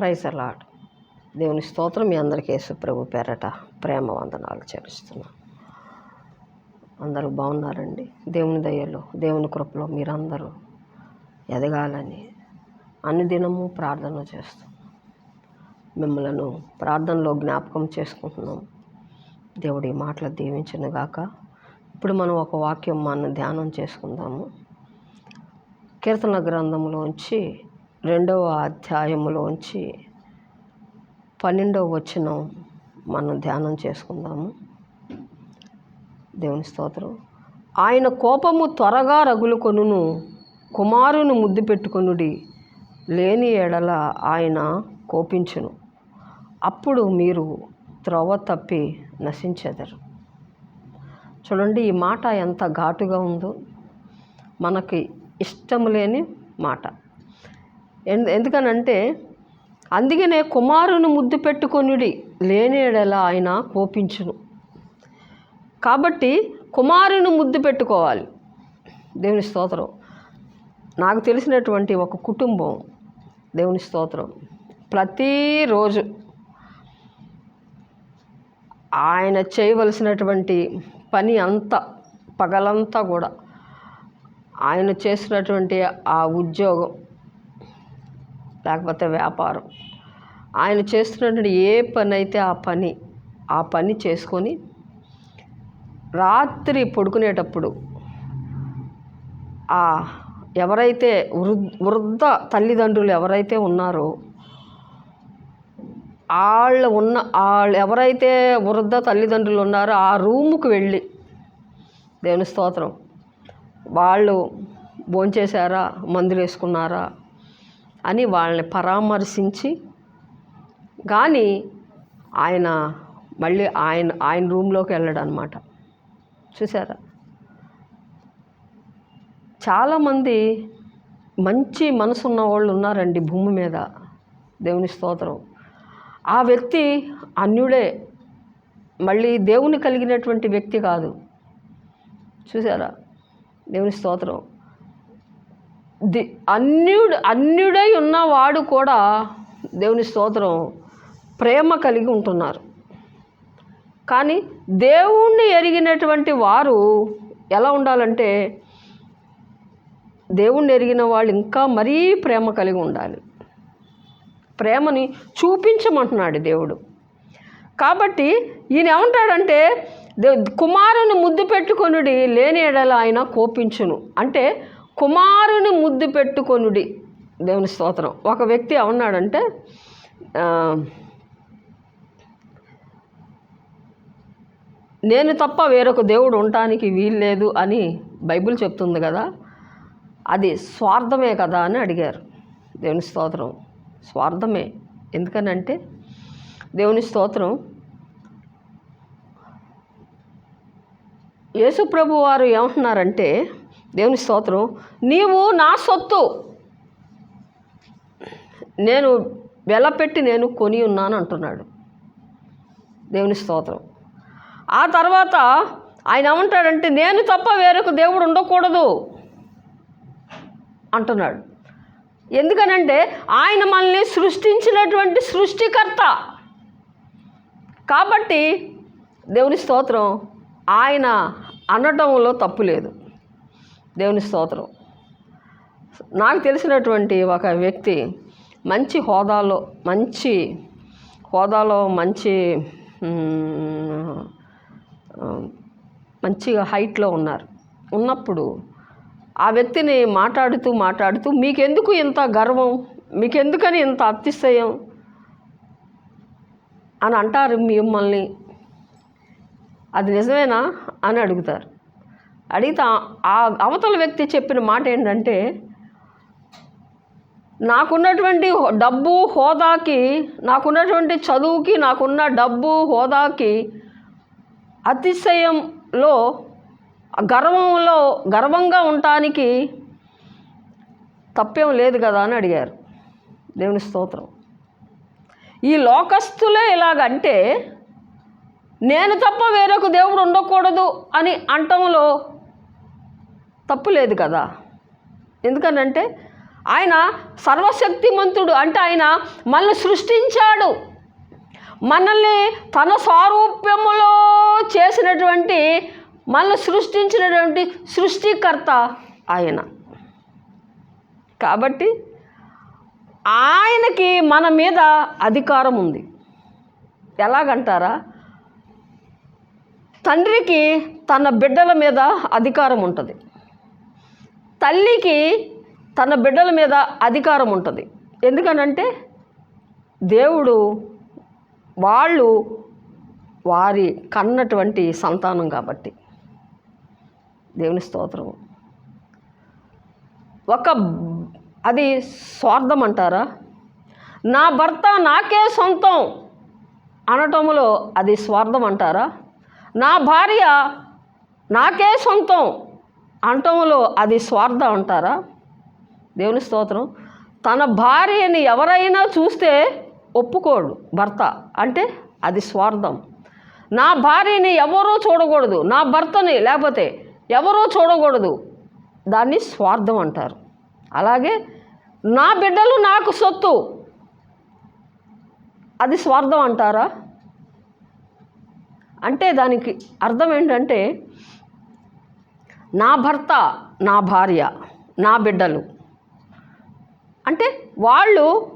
Praise అలాడ్ దేవుని స్తోత్రం మీ అందరికీ యేసుప్రభు పేరట ప్రేమ వందనాలు చెల్లిస్తున్నాను అందరూ బాగున్నారండి? దేవుని దయలో దేవుని కృపలో మీరందరూ ఎదగాలని అనుదినము ప్రార్థన చేస్తాం మిమ్మలను ప్రార్థనలో జ్ఞాపకం చేసుకుంటున్నాం. దేవుడి మాటలు దీవించను గాక. ఇప్పుడు మనం ఒక వాక్యం మనం ధ్యానం చేసుకుందాము. కీర్తన గ్రంథంలోంచి రెండవ అధ్యాయములోంచి పన్నెండవ వచనం మనం ధ్యానం చేసుకుందాము. దేవుని స్తోత్రం. ఆయన కోపము త్వరగా రగులుకొనును కుమారుని ముద్దు పెట్టుకొనుడి లేని ఎడల ఆయన కోపించును. అప్పుడు మీరు త్రవ తప్పి నశించెదరు. చూడండి ఈ మాట ఎంత ఘాటుగా ఉందో. మనకి ఇష్టం లేని మాట. ఎందుకనంటే అందుకనే కుమారుని ముద్దు పెట్టుకొనుడి లేనేడలా ఆయన కోపించును. కాబట్టి కుమారుని ముద్దు పెట్టుకోవాలి. దేవుని స్తోత్రం. నాకు తెలిసినటువంటి ఒక కుటుంబం దేవుని స్తోత్రం. ప్రతిరోజు ఆయన చేయవలసినటువంటి పని అంతా పగలంతా కూడా ఆయన చేసినటువంటి ఆ ఉద్యోగం లేకపోతే వ్యాపారం. ఆయన చేస్తున్నటువంటి ఏ పని అయితే ఆ పని ఆ పని చేసుకొని రాత్రి పడుకునేటప్పుడు ఆ ఎవరైతే వృ వృద్ధ తల్లిదండ్రులు ఎవరైతే ఉన్నారో వాళ్ళు ఉన్న వాళ్ళు ఎవరైతే వృద్ధ తల్లిదండ్రులు ఉన్నారో ఆ రూముకు వెళ్ళి దేవుని స్తోత్రం. వాళ్ళు భోంచేశారా? మందులు వేసుకున్నారా అని వాళ్ళని పరామర్శించి కానీ ఆయన మళ్ళీ ఆయన ఆయన రూమ్లోకి వెళ్ళడం అనమాట చూసారా చాలామంది మంచి మనసు ఉన్న వాళ్ళు ఉన్నారండి భూమి మీద. దేవుని స్తోత్రం. ఆ వ్యక్తి అన్యుడే. మళ్ళీ దేవుని కలిగినటువంటి వ్యక్తి కాదు. చూసారా దేవుని స్తోత్రం. ది అన్యుడు అన్యుడై ఉన్నవాడు కూడా దేవుని స్తోత్రం ప్రేమ కలిగి ఉంటున్నారు. కానీ దేవుణ్ణి ఎరిగినటువంటి వారు ఎలా ఉండాలంటే దేవుణ్ణి ఎరిగిన వాళ్ళు ఇంకా మరీ ప్రేమ కలిగి ఉండాలి. ప్రేమని చూపించమంటున్నాడు దేవుడు. కాబట్టి ఈయన ఏమంటాడంటే దే కుమారుని ముద్దు పెట్టుకొనుడి లేని ఎడల ఆయన కోపించును. అంటే కుమారుని ముద్దు పెట్టుకొనుడి. దేవుని స్తోత్రం. ఒక వ్యక్తి ఏమన్నాడంటే నేను తప్ప వేరొక దేవుడు ఉండటానికి వీల్లేదు అని బైబిల్ చెప్తుంది కదా అది స్వార్థమే కదా అని అడిగారు. దేవుని స్తోత్రం. స్వార్థమే. ఎందుకనంటే దేవుని స్తోత్రం యేసు ప్రభు వారు ఏమంటున్నారంటే దేవుని స్తోత్రం. నీవు నా సొత్తు. నేను వెలపెట్టి నేను కొని ఉన్నాను అంటున్నాడు. దేవుని స్తోత్రం. ఆ తర్వాత ఆయన ఏమంటాడంటే నేను తప్ప వేరొక దేవుడు ఉండకూడదు అంటున్నాడు. ఎందుకనంటే ఆయన మనల్ని సృష్టించినటువంటి సృష్టికర్త. కాబట్టి దేవుని స్తోత్రం ఆయన అనటంలో తప్పు లేదు. దేవుని స్తోత్రం. నాకు తెలిసినటువంటి ఒక వ్యక్తి మంచి హోదాలో మంచి హోదాలో మంచి మంచిగా హైట్లో ఉన్నారు. ఉన్నప్పుడు ఆ వ్యక్తిని మాట్లాడుతూ మాట్లాడుతూ మీకెందుకు ఇంత గర్వం? మీకెందుకని ఇంత అతిశయం? అని అంటారు మిమ్మల్ని. అది నిజమేనా? అని అడుగుతారు. అడిగితే ఆ- అవతల వ్యక్తి చెప్పిన మాట ఏంటంటే నాకున్నటువంటి డబ్బు హోదాకి నాకున్నటువంటి చదువుకి నాకున్న డబ్బు హోదాకి అతిశయంలో గర్వంలో గర్వంగా ఉండటానికి తప్పేం లేదు కదా అని అడిగారు దేవుని స్తోత్రం. ఈ లోకస్తులే ఇలాగంటే నేను తప్ప వేరొక దేవుడు ఉండకూడదు అని అంటంలో తప్పు లేదు కదా. ఎందుకనంటే ఆయన సర్వశక్తిమంతుడు అంటే ఆయన మనల్ని సృష్టించాడు. మనల్ని తన స్వారూప్యములో చేసినటువంటి మనల్ని సృష్టించినటువంటి సృష్టికర్త ఆయన. కాబట్టి ఆయనకి మన మీద అధికారం ఉంది. ఎలాగంటారా? తండ్రికి తన బిడ్డల మీద అధికారం ఉంటుంది. తల్లికి తన బిడ్డల మీద అధికారం ఉంటుంది. ఎందుకనంటే దేవుడు వాళ్ళు వారి కన్నటువంటి సంతానం కాబట్టి. దేవుని స్తోత్రం. ఒక అది స్వార్థం అంటారా? నా భర్త నాకే సొంతం అనటంలో అది స్వార్థం అంటారా? నా భార్య నాకే సొంతం అంటంలో అది స్వార్థం అంటారా? దేవుని స్తోత్రం. తన భార్యని ఎవరైనా చూస్తే ఒప్పుకోడు భర్త. అంటే అది స్వార్థం. నా భార్యని ఎవరో చూడకూడదు. నా భర్తని లేకపోతే ఎవరో చూడకూడదు. దాన్ని స్వార్థం అంటారు. అలాగే నా బిడ్డలు నాకు సొత్తు. అది స్వార్థం అంటారా? అంటే దానికి అర్థం ఏంటంటే నా భర్త నా భార్య నా బిడ్డలు. అంటే వాళ్ళు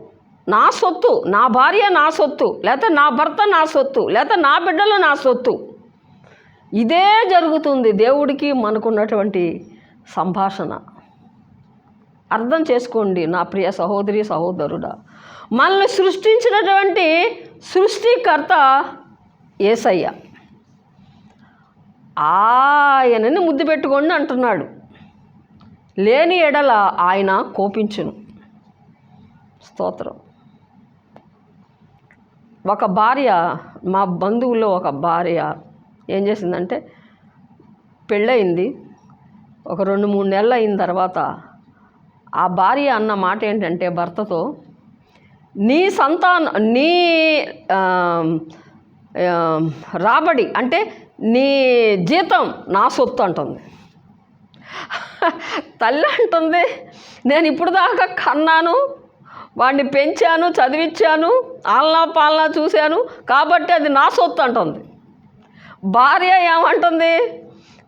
నా సొత్తు నా భార్య నా సొత్తు లేకపోతే నా భర్త నా సొత్తు లేకపోతే నా బిడ్డలు నా సొత్తు. ఇదే జరుగుతుంది దేవుడికి మనకున్నటువంటి సంభాషణ. అర్థం చేసుకోండి నా ప్రియ సహోదరి సహోదరుడా. మనల్ని సృష్టించినటువంటి సృష్టికర్త ఏసయ్య. ఆయనని ముద్దు పెట్టుకోండి అంటున్నాడు. లేని ఎడల ఆయన కోపించును. స్తోత్రం. ఒక భార్య మా బంధువులో ఒక భార్య ఏం చేసిందంటే పెళ్ళయింది. ఒక రెండు మూడు నెలలు అయిన తర్వాత ఆ భార్య అన్న మాట ఏంటంటే భర్తతో నీ సంతాన నీ రాబడి అంటే నీ జీతం నా సొత్తు అంటుంది. తల్లి అంటుంది నేను ఇప్పుడు దాకా కన్నాను వాడిని పెంచాను చదివించాను ఆలనా పాలనా చూశాను కాబట్టి అది నా సొత్తు అంటుంది. భార్య ఏమంటుంది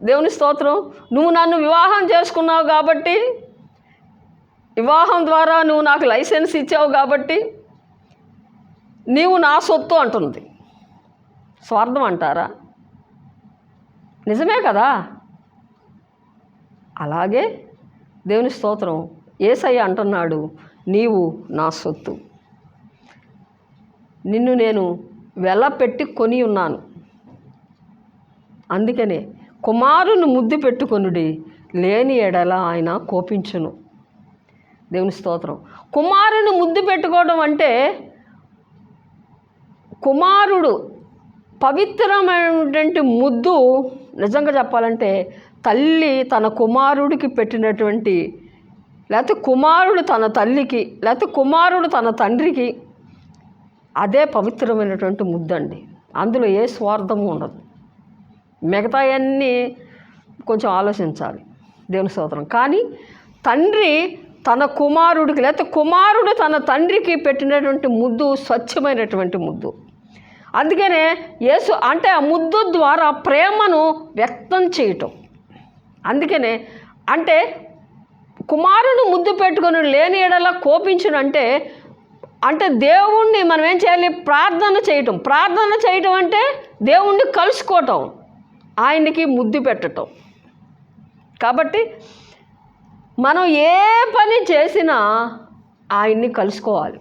దేవుని స్తోత్రం నువ్వు నన్ను వివాహం చేసుకున్నావు కాబట్టి వివాహం ద్వారా నువ్వు నాకు లైసెన్స్ ఇచ్చావు కాబట్టి నీవు నా సొత్తు అంటుంది. స్వార్థం అంటారా? నిజమే కదా? అలాగే దేవుని స్తోత్రం ఏసయ్య అంటున్నాడు నీవు నా సొత్తు. నిన్ను నేను వెల పెట్టి కొని ఉన్నాను. అందుకనే కుమారుని ముద్దు పెట్టుకొనుడి లేని ఎడల ఆయన కోపించును. దేవుని స్తోత్రం. కుమారుని ముద్దు పెట్టుకోవడం అంటే కుమారుడు పవిత్రమైనటువంటి ముద్దు నిజంగా చెప్పాలంటే తల్లి తన కుమారుడికి పెట్టినటువంటి లేకపోతే కుమారుడు తన తల్లికి లేకపోతే కుమారుడు తన తండ్రికి అదే పవిత్రమైనటువంటి ముద్దండి. అందులో ఏ స్వార్థము ఉండదు. మిగతాయన్నీ కొంచెం ఆలోచించాలి దేవుని స్తోత్రం. కానీ తండ్రి తన కుమారుడికి లేకపోతే కుమారుడు తన తండ్రికి పెట్టినటువంటి ముద్దు స్వచ్ఛమైనటువంటి ముద్దు. అందుకనే యేసు అంటే ఆ ముద్దు ద్వారా ప్రేమను వ్యక్తం చేయటం. అందుకనే అంటే కుమారుడు ముద్దు పెట్టుకొని లేని ఎడలా కోపించునంటే అంటే దేవుణ్ణి మనం ఏం చేయాలి? ప్రార్థన చేయటం. ప్రార్థన చేయటం అంటే దేవుణ్ణి కలుసుకోవటం. ఆయనకి ముద్దు పెట్టటం. కాబట్టి మనం ఏ పని చేసినా ఆయన్ని కలుసుకోవాలి.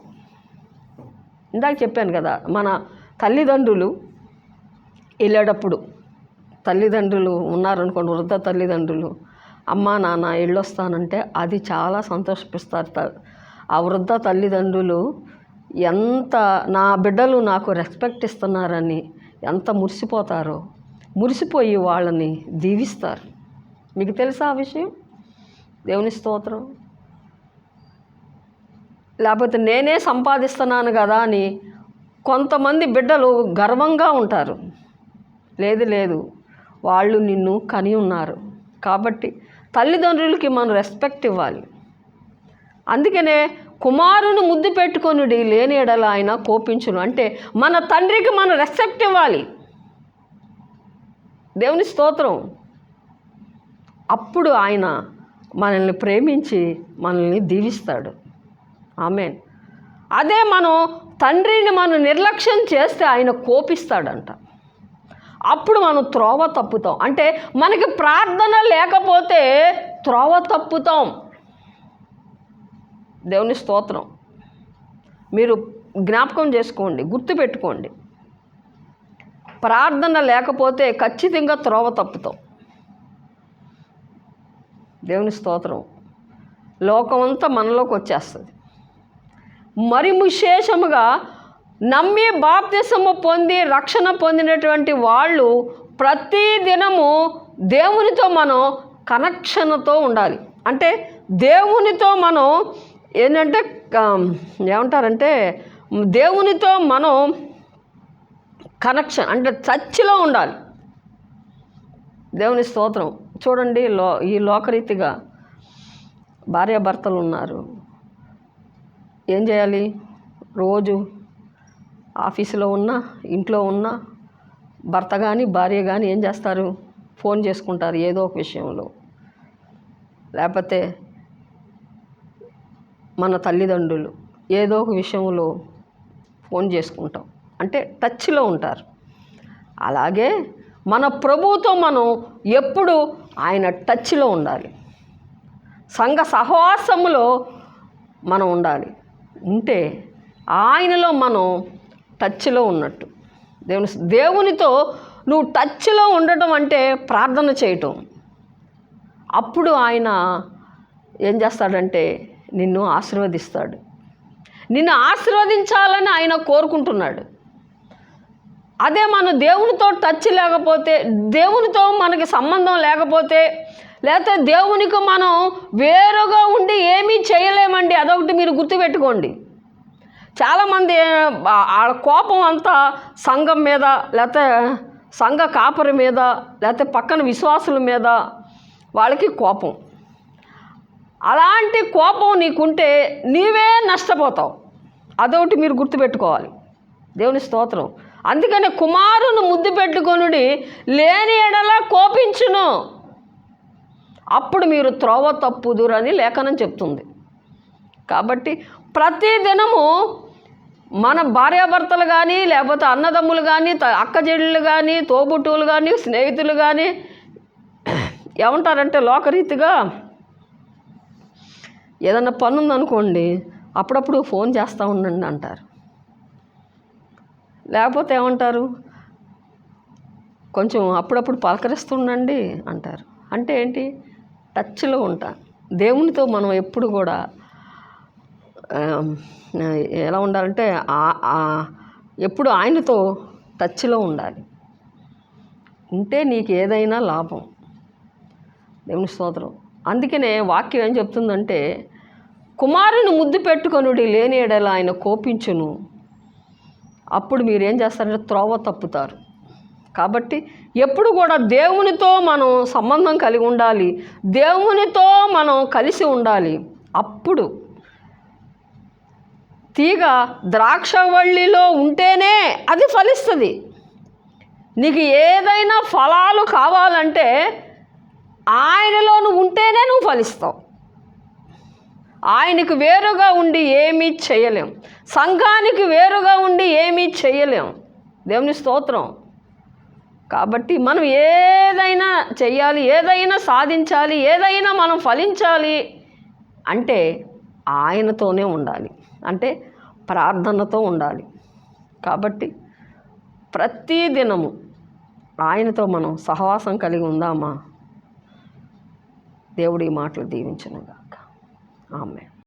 ఇందాక చెప్పాను కదా మన తల్లిదండ్రులు వెళ్ళేటప్పుడు తల్లిదండ్రులు ఉన్నారనుకోండి వృద్ధ తల్లిదండ్రులు అమ్మా నాన్న వెళ్ళొస్తానంటే అది చాలా సంతోషిస్తారు ఆ వృద్ధ తల్లిదండ్రులు ఎంత నా బిడ్డలు నాకు రెస్పెక్ట్ ఇస్తున్నారని ఎంత మురిసిపోతారో మురిసిపోయి వాళ్ళని దీవిస్తారు. మీకు తెలుసా ఆ విషయం? దేవుని స్తోత్రం. లేకపోతే నేనే సంపాదిస్తున్నాను కదా అని కొంతమంది బిడ్డలు గర్వంగా ఉంటారు. లేదు లేదు వాళ్ళు నిన్ను కని ఉన్నారు. కాబట్టి తల్లిదండ్రులకి మనం రెస్పెక్ట్ ఇవ్వాలి. అందుకనే కుమారుని ముద్దు పెట్టుకొనుడి లేని ఎడల ఆయన కోపించును. అంటే మన తండ్రికి మనం రెస్పెక్ట్ ఇవ్వాలి. దేవుని స్తోత్రం. అప్పుడు ఆయన మనల్ని ప్రేమించి మనల్ని దీవిస్తాడు. ఆమెన్. అదే మనం తండ్రిని మనం నిర్లక్ష్యం చేస్తే ఆయన కోపిస్తాడంట. అప్పుడు మనం త్రోవ తప్పుతాం. అంటే మనకి ప్రార్థన లేకపోతే త్రోవ తప్పుతాం. దేవుని స్తోత్రం. మీరు జ్ఞాపకం చేసుకోండి గుర్తుపెట్టుకోండి. ప్రార్థన లేకపోతే ఖచ్చితంగా త్రోవ తప్పుతాం. దేవుని స్తోత్రం. లోకమంతా మనలోకి వచ్చేస్తుంది. మరి విశేషముగా నమ్మి బాప్తిసము పొంది రక్షణ పొందినటువంటి వాళ్ళు ప్రతి దినము దేవునితో మనం కనెక్షన్తో ఉండాలి. అంటే దేవునితో మనం ఏంటంటే ఏమంటారంటే దేవునితో మనం కనెక్షన్ అంటే చర్చిలో ఉండాలి. దేవుని స్తోత్రం. చూడండి లో ఈ లోకరీతిగా భార్యాభర్తలు ఉన్నారు. ఏం చేయాలి? రోజు ఆఫీసులో ఉన్నా ఇంట్లో ఉన్నా భర్త కానీ భార్య కానీ ఏం చేస్తారు? ఫోన్ చేసుకుంటారు ఏదో ఒక విషయంలో. లేకపోతే మన తల్లిదండ్రులు ఏదో ఒక విషయంలో ఫోన్ చేసుకుంటాం. అంటే టచ్లో ఉంటారు. అలాగే మన ప్రభువుతో మనం ఎప్పుడు ఆయన టచ్లో ఉండాలి. సంఘ సహవాసములో మనం ఉండాలి. ఉంటే ఆయనలో మనం టచ్లో ఉన్నట్టు. దేవుని దేవునితో నువ్వు టచ్లో ఉండటం అంటే ప్రార్థన చేయటం. అప్పుడు ఆయన ఏం చేస్తాడంటే నిన్ను ఆశీర్వదిస్తాడు. నిన్ను ఆశీర్వదించాలని ఆయన కోరుకుంటున్నాడు. అదే మనం దేవునితో టచ్ లేకపోతే దేవునితో మనకి సంబంధం లేకపోతే లేకపోతే దేవునికి మనం వేరుగా ఉండి ఏమీ చేయలేమండి అదొకటి మీరు గుర్తుపెట్టుకోండి. చాలామంది ఆ- కోపం అంతా సంఘం మీద లేకపోతే సంఘ కాపరి మీద లేకపోతే పక్కన విశ్వాసుల మీద వాళ్ళకి కోపం. అలాంటి కోపం నీకుంటే నీవే నష్టపోతావు. అదొకటి మీరు గుర్తుపెట్టుకోవాలి. దేవుని స్తోత్రం. అందుకని కుమారుని ముద్దు పెట్టుకొనుడి లేని ఎడలా కోపించును. అప్పుడు మీరు త్రోవ తప్పుదురని లేఖనం చెప్తుంది. కాబట్టి ప్రతి దినము మన భార్యాభర్తలు కానీ లేకపోతే అన్నదమ్ములు కానీ త- కానీ తోబుట్టువులు కానీ స్నేహితులు కానీ ఏమంటారంటే లోకరీతిగా ఏదన్నా పని ఉందనుకోండి అప్పుడప్పుడు ఫోన్ చేస్తూ ఉండండి అంటారు. లేకపోతే ఏమంటారు? కొంచెం అప్పుడప్పుడు పలకరిస్తుండండి అంటారు. అంటే ఏంటి? టచ్లో ఉంటా. దేవునితో మనం ఎప్పుడు కూడా ఎలా ఉండాలంటే ఎప్పుడు ఆయనతో టచ్లో ఉండాలి. ఉంటే నీకు ఏదైనా లాభం. దేవుని స్తోత్రం. అందుకనే వాక్యం ఏం చెప్తుందంటే కుమారుని ముద్దు పెట్టుకొనుడి లేని ఎడల ఆయన కోపించును. అప్పుడు మీరు ఏం చేస్తారంటే త్రోవ తప్పుతారు. కాబట్టి ఎప్పుడు కూడా దేవునితో మనం సంబంధం కలిగి ఉండాలి. దేవునితో మనం కలిసి ఉండాలి. అప్పుడు తీగ ద్రాక్షవల్లిలో ఉంటేనే అది ఫలిస్తుంది. నీకు ఏదైనా ఫలాలు కావాలంటే ఆయనలో నువ్వు ఉంటేనే నువ్వు ఫలిస్తావు. ఆయనకు వేరుగా ఉండి ఏమీ చేయలేం. సంఘానికి వేరుగా ఉండి ఏమీ చేయలేం. దేవుని స్తోత్రం. కాబట్టి మనం ఏదైనా చెయ్యాలి ఏదైనా సాధించాలి ఏదైనా మనం ఫలించాలి అంటే ఆయనతోనే ఉండాలి. అంటే ప్రార్థనతో ఉండాలి. కాబట్టి ప్రతీ దినము ఆయనతో మనం సహవాసం కలిగి ఉందామా? దేవుడి మాటలు దీవించను గాక ఆమె